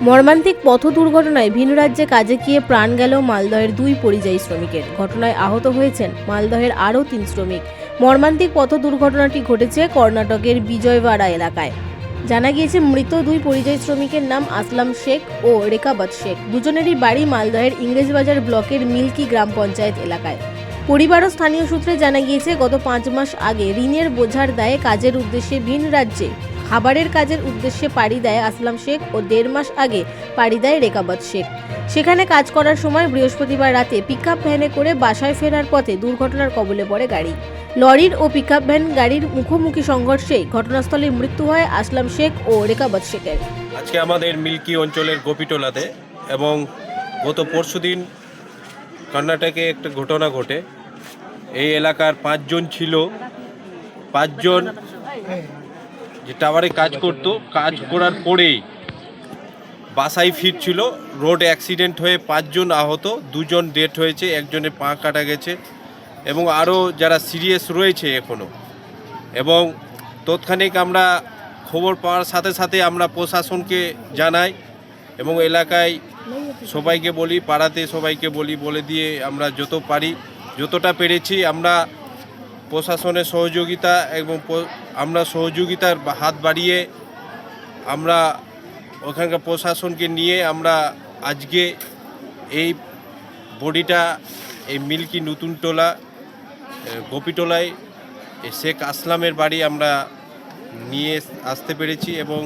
মর্মান্তিক পথ দুর্ঘটনায় ভিন রাজ্যে কাজে গিয়ে প্রাণ গেল মালদহের দুই পরিযায়ী শ্রমিকের। ঘটনায় আহত হয়েছেন মালদহের আরও তিন শ্রমিক। মর্মান্তিক পথ দুর্ঘটনাটি ঘটেছে কর্ণাটকের বিজয়ওয়াড়া এলাকায়। জানা গিয়েছে, মৃত দুই পরিযায়ী শ্রমিকের নাম আসলাম শেখ ও রেকাবত শেখ। দুজনেরই বাড়ি মালদহের ইংরেজবাজার ব্লকের মিল্কি গ্রাম পঞ্চায়েত এলাকায়। পরিবার ও স্থানীয় সূত্রে জানা গিয়েছে, গত পাঁচ মাস আগে ঋণের বোঝার দায়ে কাজের উদ্দেশ্যে ভিন রাজ্যে খাবারের কাজের উদ্দেশ্যে পাড়ি দেয় আসলাম শেখ ও দেড় মাস আগে পাড়ি দেয় রেকাবত শেখ। সেখানে কাজ করার সময় বৃহস্পতিবার রাতে পিকআপ ভ্যানে করে বাসায় ফেরার পথে দুর্ঘটনার কবলে পড়ে গাড়ি। লরির ও পিকআপ ভ্যান গাড়ির মুখোমুখি সংঘর্ষে ঘটনাস্থলে মৃত্যু হয় আসলাম শেখ ও রেকাবত শেখের। আজকে আমাদের মিল্কি অঞ্চলের গোপিটোলাতে এবং গত পরশুদিন কর্ণাটকে একটা ঘটনা ঘটে। এই এলাকার পাঁচজন ছিল, পাঁচজন যে টাওয়ারে কাজ করতো, কাজ করার পরেই বাসায় ফিরছিল। রোড অ্যাক্সিডেন্ট হয়ে পাঁচজন আহত, দুজন ডেথ হয়েছে একজনের পা কাটা গেছে এবং আরও যারা সিরিয়াস রয়েছে এখনও এবং তৎক্ষণিক আমরা খবর পাওয়ার সাথে সাথে আমরা প্রশাসনকে জানাই এবং এলাকায় সবাইকে বলি, পাড়াতে সবাইকে বলি, বলে দিয়ে আমরা যত পারি, যতটা পেরেছি আমরা প্রশাসনের সহযোগিতা এবং আমরা সহযোগিতার হাত বাড়িয়ে আমরা ওখানকার প্রশাসনকে নিয়ে আমরা আজকে এই বডিটা, এই মিল্কি নতুন টোলা গোপীটোলায় শেখ আসলামের বাড়ি আমরা নিয়ে আসতে পেরেছি এবং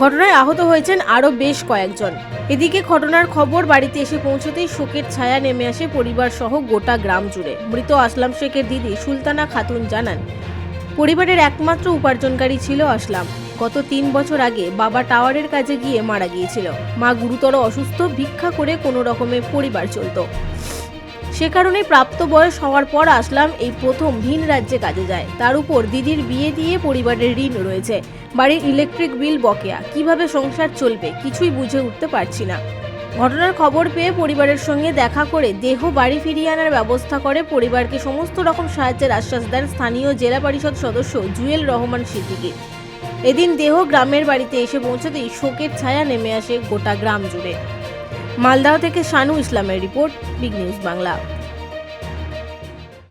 ঘটনায় আহত হয়েছেন আরও বেশ কয়েকজন। এদিকে ঘটনার খবর বাড়িতে এসে পৌঁছতেই শোকের ছায়া নেমে আসে পরিবার সহ গোটা গ্রাম জুড়ে। মৃত আসলাম শেখের দিদি সুলতানা খাতুন জানান, পরিবারের একমাত্র উপার্জনকারী ছিল আসলাম। গত তিন বছর আগে বাবা টাওয়ারের কাজে গিয়ে মারা গিয়েছিল। মা গুরুতর অসুস্থ, ভিক্ষা করে কোনো রকমে পরিবার চলতো। সে কারণে প্রাপ্ত বয়স হওয়ার পর আসলাম এই প্রথম ভিন রাজ্যে কাজে যায়। তার উপর দিদির বিয়ে দিয়ে পরিবারের ঋণ রয়েছে। বাড়ির ইলেকট্রিক বিল বকেয়া। কীভাবে সংসার চলবে কিছুই বুঝে উঠতে পারছি না। ঘটনার খবর পেয়ে পরিবারের সঙ্গে দেখা করে দেহ বাড়ি ফিরিয়ে আনার ব্যবস্থা করে পরিবারকে সমস্ত রকম সাহায্যের আশ্বাস দেন স্থানীয় জেলা পরিষদ সদস্য জুয়েল রহমান সিদ্দিকী। এদিন দেহ গ্রামের বাড়িতে এসে পৌঁছতেই শোকের ছায়া নেমে আসে গোটা গ্রাম জুড়ে। মালদাহ থেকে শানু ইসলামের রিপোর্ট, বিগ নিউজ বাংলা।